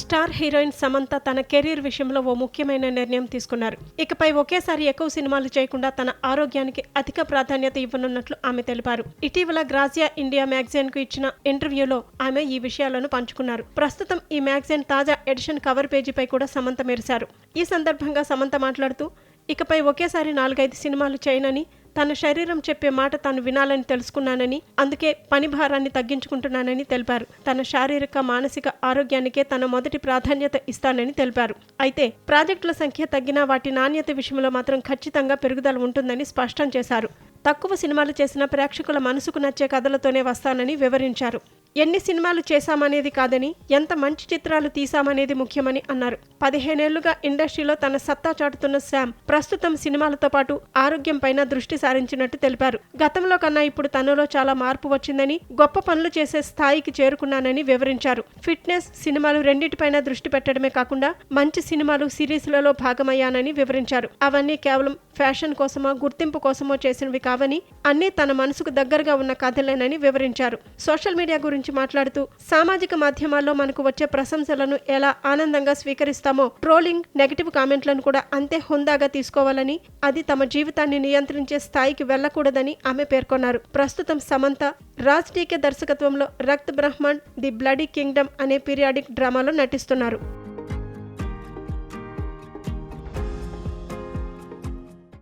Star heroine Samantha తన career విషయంలో ఓ ముఖ్యమైన నిర్ణయం తీసుకున్నారు. ఇకపై ఒకేసారి ఎక్కువ సినిమాలు చేయకుండా తన ఆరోగ్యానికి అధిక ప్రాధాన్యత ఇవ్వనున్నట్లు ఆమె తెలిపారు. ఇటీవల గ్రాజియా ఇండియా మ్యాగజైన్కు ఇచ్చిన ఇంటర్వ్యూలో ఆమె ఈ విషయాలను పంచుకున్నారు. ప్రస్తుతం ఈ మ్యాగజైన్ తాజా ఎడిషన్ కవర్ పేజీపై కూడా సమంత మెరిశారు. ఈ సందర్భంగా సమంత మాట్లాడుతూ ఇకపై ఒకేసారి నాలుగైదు సినిమాలు చేయనని తన శరీరం చెప్పే మాట తాను వినాలని తెలుసుకున్నానని అందుకే పని భారాన్ని తగ్గించుకుంటున్నానని తెలిపారు. తన శారీరక మానసిక ఆరోగ్యానికే తన మొదటి ప్రాధాన్యత ఇస్తానని తెలిపారు. అయితే ప్రాజెక్టుల సంఖ్య తగ్గినా వాటి నాణ్యత విషయంలో మాత్రం ఖచ్చితంగా పెరుగుదల ఉంటుందని స్పష్టం చేశారు. తక్కువ సినిమాలు చేసిన ప్రేక్షకుల మనసుకు నచ్చే కథలతోనే వస్తానని వివరించారు. ఎన్ని సినిమాలు చేశామనేది కాదని ఎంత మంచి చిత్రాలు తీశామనేది ముఖ్యమని అన్నారు. పదిహేనేళ్ళుగా ఇండస్ట్రీలో తన సత్తా చాటుతున్న శామ్ ప్రస్తుతం సినిమాలతో పాటు ఆరోగ్యం పైన దృష్టి సారించినట్టు తెలిపారు. గతంలో కన్నా ఇప్పుడు తనలో చాలా మార్పు వచ్చిందని గొప్ప పనులు చేసే స్థాయికి చేరుకున్నానని వివరించారు. ఫిట్నెస్ సినిమాలు రెండింటిపైన దృష్టి పెట్టడమే కాకుండా మంచి సినిమాలు సిరీస్లలో భాగమయ్యానని వివరించారు. అవన్నీ కేవలం ఫ్యాషన్ కోసమో గుర్తింపు కోసమో చేసినవి కావని అన్నీ తన మనసుకు దగ్గరగా ఉన్న కథలేనని వివరించారు. సోషల్ మీడియా గురించి మాట్లాడుతూ సామాజిక మాధ్యమాల్లో మనకు వచ్చే ప్రశంసలను ఎలా ఆనందంగా స్వీకరిస్తామో ట్రోలింగ్ నెగటివ్ కామెంట్లను కూడా అంతే హుందాగా తీసుకోవాలని అది తమ జీవితాన్ని నియంత్రించే స్థాయికి వెళ్ళకూడదని ఆమె పేర్కొన్నారు. ప్రస్తుతం సమంత రాజ్ టీకే దర్శకత్వంలో Rakt Brahmand the bloody kingdom అనే పీరియాడిక్ డ్రామాలో నటిస్తున్నారు.